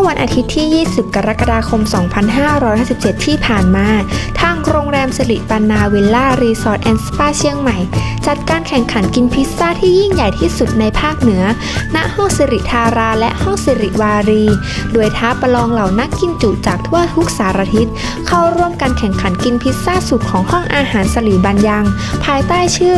่อวันอาทิตย์ที่ 20 กรกฎาคม 2557 ที่ผ่านมา ทางโรงแรมสิริปันนาวิลล่ารีสอร์ทแอนด์สปาเชียงใหม่ จัดการแข่งขันกินพิซซ่าที่ยิ่งใหญ่ที่สุดในภาคเหนือ ณ ห้องสิริธาราและห้องสิริวารี โดยท้าประลองเหล่านักกินจุจากทั่วทุกสารทิศ เข้าร่วมการแข่งขันกินพิซซ่าสุดของห้องอาหารสลีบันยัง ภายใต้ชื่อ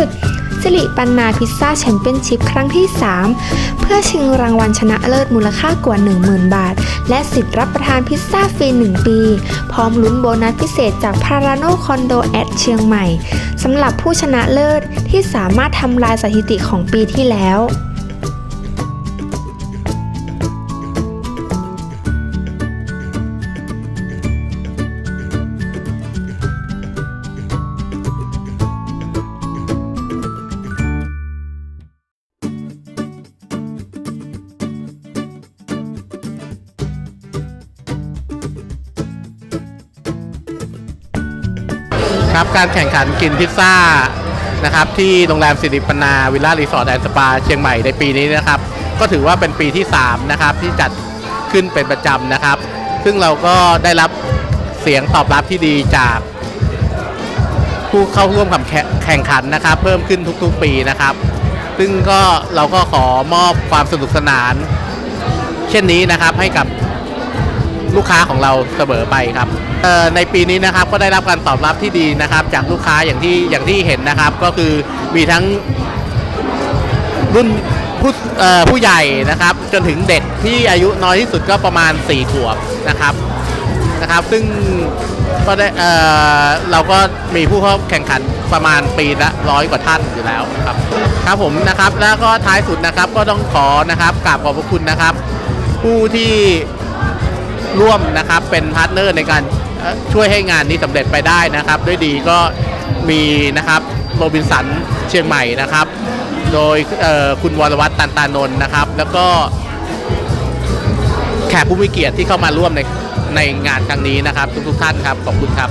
สิริปันนาพิซซ่าแชมเปี้ยนชิพครั้งที่ 3 เพื่อชิงรางวัลชนะเลิศมูลค่ากว่า 10,000 บาท และสิทธิ์รับประทานพิซซ่าฟรี 1 ปี พร้อมลุ้นโบนัสพิเศษจากพาราโนคอนโดแอดเชียงใหม่สำหรับผู้ชนะเลิศที่สามารถทำลายสถิติของปีที่แล้ว ครับ การแข่งขันกินพิซซ่านะครับที่โรงแรมสิริปนาวิลล่ารีสอร์ทแอนด์สปาเชียงใหม่ในปีนี้นะครับ ก็ถือว่าเป็นปีที่ 3 นะครับ ที่จัดขึ้นเป็นประจำนะครับ ซึ่งเราก็ได้รับเสียงตอบรับที่ดีจากผู้เข้าร่วมแข่งขันนะครับ เพิ่มขึ้นทุกๆปีนะครับ ซึ่งก็เราก็ขอมอบความสนุกสนาน เช่นนี้นะครับให้กับ ลูกค้าของเราเสมอไปครับในปีนี้นะครับก็ได้รับการตอบรับที่ดีนะครับ จากลูกค้าอย่างที่อย่างที่เห็นนะครับ ก็คือมีทั้งรุ่นผู้ผู้ใหญ่นะครับ จนถึงเด็กที่อายุน้อยที่สุดก็ประมาณ 4 ขวบนะครับนะครับ ซึ่งก็ได้เออเราก็มีผู้เข้าแข่งขันประมาณปีละร้อยกว่าท่านอยู่แล้วครับครับผมนะครับแล้วก็ท้ายสุดนะครับก็ต้องขอนะครับกราบขอบพระคุณนะครับ ผู้ที่ ร่วมนะครับเป็นพาร์ทเนอร์ในการช่วยให้งานนี้สำเร็จไปได้นะครับ ด้วยดีก็มีนะครับโรบินสันเชียงใหม่นะครับ โดยคุณวรวัตรตันตานนท์นะครับ แล้วก็แขกผู้มีเกียรติที่เข้ามาร่วมในในงานครั้งนี้นะครับ ทุกๆท่านครับขอบคุณครับ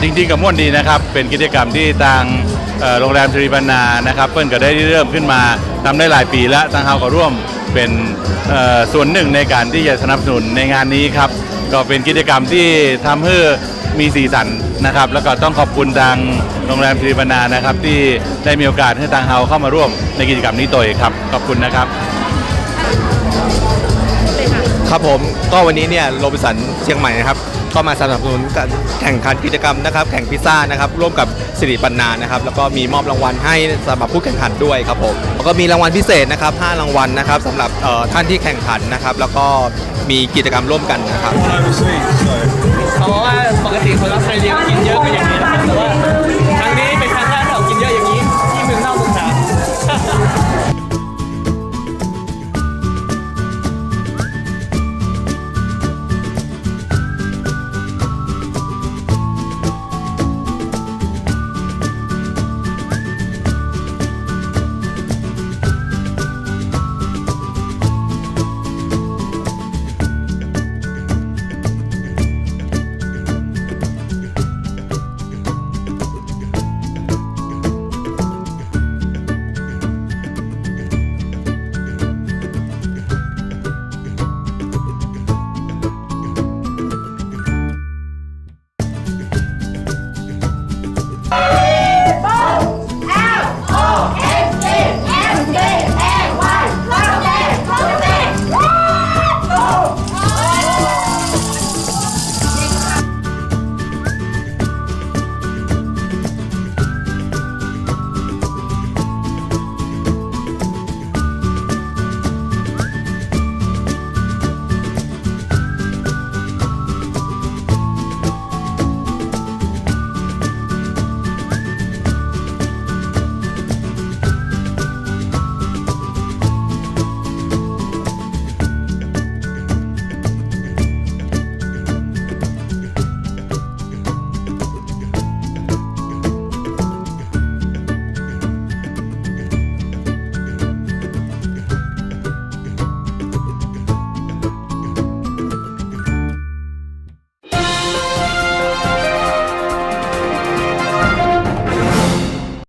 จริงๆกับม่วนดีนะครับ เป็นกิจกรรมที่ทางโรงแรมทรีบรรณานะครับเพิ่นก็ได้เริ่มขึ้นมาทำได้หลายปีแล้วทางเราก็ร่วมเป็นส่วนหนึ่งในการที่จะสนับสนุนในงานนี้ครับ ก็เป็นกิจกรรมที่ทำให้มีสีสันนะครับ แล้วก็ต้องขอบคุณทางโรงแรมทรีบรรณานะครับ ที่ได้มีโอกาสให้ทางเราเข้ามาร่วมในกิจกรรมนี้โดยครับขอบคุณนะครับครับผมก็วันนี้เนี่ยโรบิสันเชียงใหม่นะครับ ก็มาสนับสนุนการแข่งขันกิจกรรมนะครับ แข่งพิซซ่านะครับ ร่วมกับสิริปันนานะครับ แล้วก็มีมอบรางวัลให้สำหรับผู้แข่งขันด้วยครับผมแล้วก็มีรางวัลพิเศษนะครับ5รางวัลนะครับสำหรับเอ่อท่านที่แข่งขันนะครับ แล้วก็มีกิจกรรมร่วมกันนะครับเพราะว่าปกติคนรัสเซียกินเยอะก็อย่าง